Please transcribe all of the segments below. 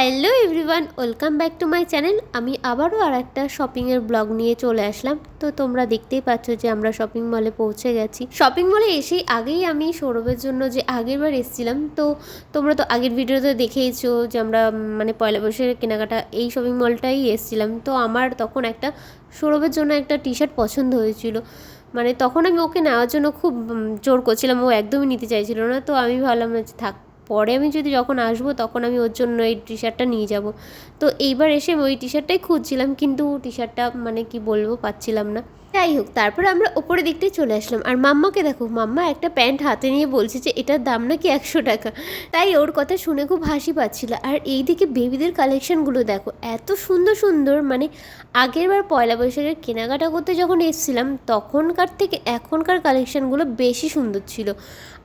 Hello everyone, welcome back to my channel. আমি আবারও আর একটা শপিংয়ের ব্লগ নিয়ে চলে আসলাম। তো তোমরা দেখতেই পাচ্ছ যে আমরা শপিং মলে পৌঁছে গেছি। শপিং মলে এসেই আগেই আমি সৌরভের জন্য যে আগের বার এসেছিলাম, তো তোমরা তো আগের ভিডিওতে দেখেইছো যে আমরা মানে পয়লা বৈশাখের কেনাকাটা এই শপিং মলটাই এসেছিলাম। তো আমার তখন একটা, সৌরভের জন্য একটা টি শার্ট পছন্দ হয়েছিল। মানে তখন আমি ওকে নেওয়ার জন্য খুব জোর করছিলাম। ও একদমই নিতে চাইছিল না। তো আমি ভাবলাম থাক পরে আমি যদি যখন আসব, তখন আমি ওর জন্য এই টি শার্টটা নিয়ে যাব। তো এইবার এসে ওই টি শার্টটাই খুঁজছিলাম, কিন্তু টি শার্টটা মানে কি বলব পাচ্ছিলাম না। যাই হোক, তারপরে আমরা ওপরে দিকটাই চলে আসলাম। আর মাম্মাকে দেখো, মাম্মা একটা প্যান্ট হাতে নিয়ে বলছে যে, এটার দাম নাকি একশো টাকা? তাই ওর কথা শুনে খুব হাসি পাচ্ছিল। আর এই দিকে বেবিদের কালেকশনগুলো দেখো, এত সুন্দর সুন্দর মানে আগের বার পয়লা বৈশাখের কেনাকাটা করতে যখন এসেছিলাম, তখনকার থেকে এখনকার কালেকশনগুলো বেশি সুন্দর ছিল।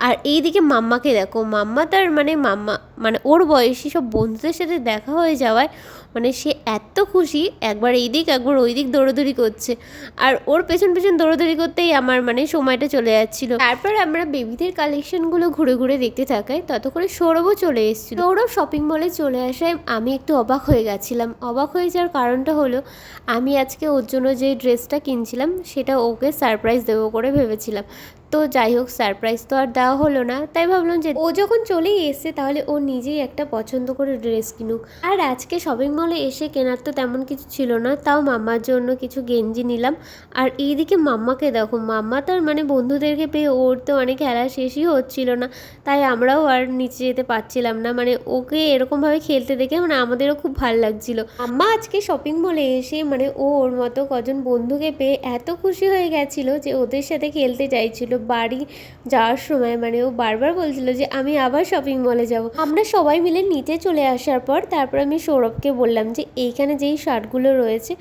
আর এই দিকে মাম্মাকে দেখো, মাম্মা তার মানে মাম্মা মানে ওর বয়সী সব বন্ধুদের সাথে দেখা হয়ে যাওয়ায় মানে সে এত খুশি, একবার এই দিক একবার ওই দিক দৌড়াদৌড়ি করছে। আর ওর পেছন পেছন দৌড়াদৌড়ি করতেই আমার মানে সময়টা চলে যাচ্ছিল। তারপর আমরা বেবিদের কালেকশনগুলো ঘুরে ঘুরে দেখতে থাকাই ততক্ষণে সৌরভও চলে এসেছিল। সৌরভ শপিং মলে চলে আসায় আমি একটু অবাক হয়ে গেছিলাম। অবাক হয়ে যাওয়ার কারণটা হলো, আমি আজকে ওর জন্য যে ড্রেসটা কিনছিলাম, সেটা ওকে সারপ্রাইজ দেবো করে ভেবেছিলাম। তো যাই হোক সারপ্রাইজ তো আর দেওয়া হলো না। তাই ভাবলাম যে ও যখন চলেই এসছে, তাহলে ও নিজেই একটা পছন্দ করে ড্রেস কিনুক। আর আজকে শপিং মলে এসে কেনার তো তেমন কিছু ছিল না, তাও মাম্মার জন্য কিছু গেঞ্জি নিলাম। আর এইদিকে মাম্মাকে দেখো, মাম্মা তার মানে বন্ধুদেরকে পেয়ে ওর তো অনেক খেলা শেষই হচ্ছিল না। তাই আমরাও আর নিচে যেতে পারছিলাম না। মানে ওকে এরকমভাবে খেলতে দেখে মানে আমাদেরও খুব ভালো লাগছিল। আম্মা আজকে শপিং মলে এসে মানে ও ওর মতো কজন বন্ধুকে পেয়ে এত খুশি হয়ে গেছিল যে ওদের সাথে খেলতে চাইছিল। বাড়ি যাওয়ার সময় মানে ও বারবার বলছিল যে, আমি আবার শপিং মলে যাব। আমরা সবাই মিলে নিচে চলে আসার পর তারপর আমি সৌরভকে বললাম যে, এইখানে যেই শার্টগুলো রয়েছে,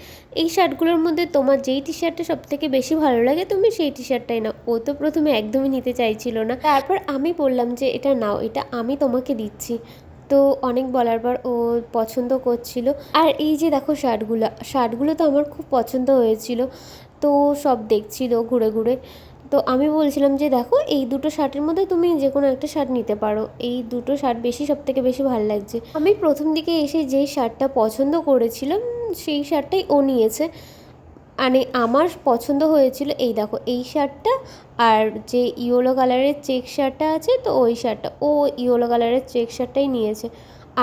এই শার্টগুলোর মধ্যে তোমার যেই টি শার্টটা সব থেকে বেশি ভালো লাগে, তুমি সেই টি শার্টটাই নাও। ও তো প্রথমে একদমই নিতে চাইছিল না। তারপর আমি বললাম যে, এটা নাও, এটা আমি তোমাকে দিচ্ছি। তো অনেক বলার পর ও পছন্দ করছিল। আর এই যে দেখো শার্টগুলো শার্টগুলো তো আমার খুব পছন্দ হয়েছিল। তো সব দেখছিল ঘুরে ঘুরে। তো আমি বলছিলাম যে দেখো, এই দুটো শার্টের মধ্যে তুমি যে কোনো একটা শার্ট নিতে পারো। এই দুটো শার্ট বেশি সব থেকে বেশি ভালো লাগছে। আমি প্রথম দিকে এসে যেই শার্টটা পছন্দ করেছিলাম, সেই শার্টটাই ও নিয়েছে। মানে আমার পছন্দ হয়েছিল এই দেখো, এই শার্টটা আর যে ইয়েলো কালারের চেক শার্টটা আছে তো ওই শার্টটা, ও ইয়েলো কালারের চেক শার্টটাই নিয়েছে।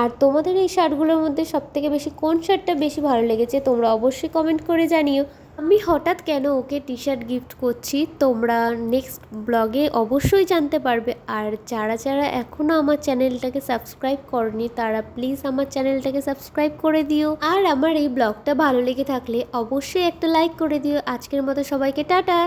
আর তোমাদের এই শার্টগুলোর মধ্যে সব থেকে বেশি কোন শার্টটা বেশি ভালো লেগেছে, তোমরা অবশ্যই কমেন্ট করে জানিও। আমি হঠাৎ কেন ওকে টি শার্ট গিফট করছি তোমরা নেক্সট ব্লগে অবশ্যই জানতে পারবে। আর যারা যারা এখনও আমার চ্যানেলটাকে সাবস্ক্রাইব করনি, তারা প্লিজ আমার চ্যানেলটাকে সাবস্ক্রাইব করে দিও। আর আমার এই ব্লগটা ভালো লেগে থাকলে অবশ্যই একটা লাইক করে দিও। আজকের মতো সবাইকে টাটা!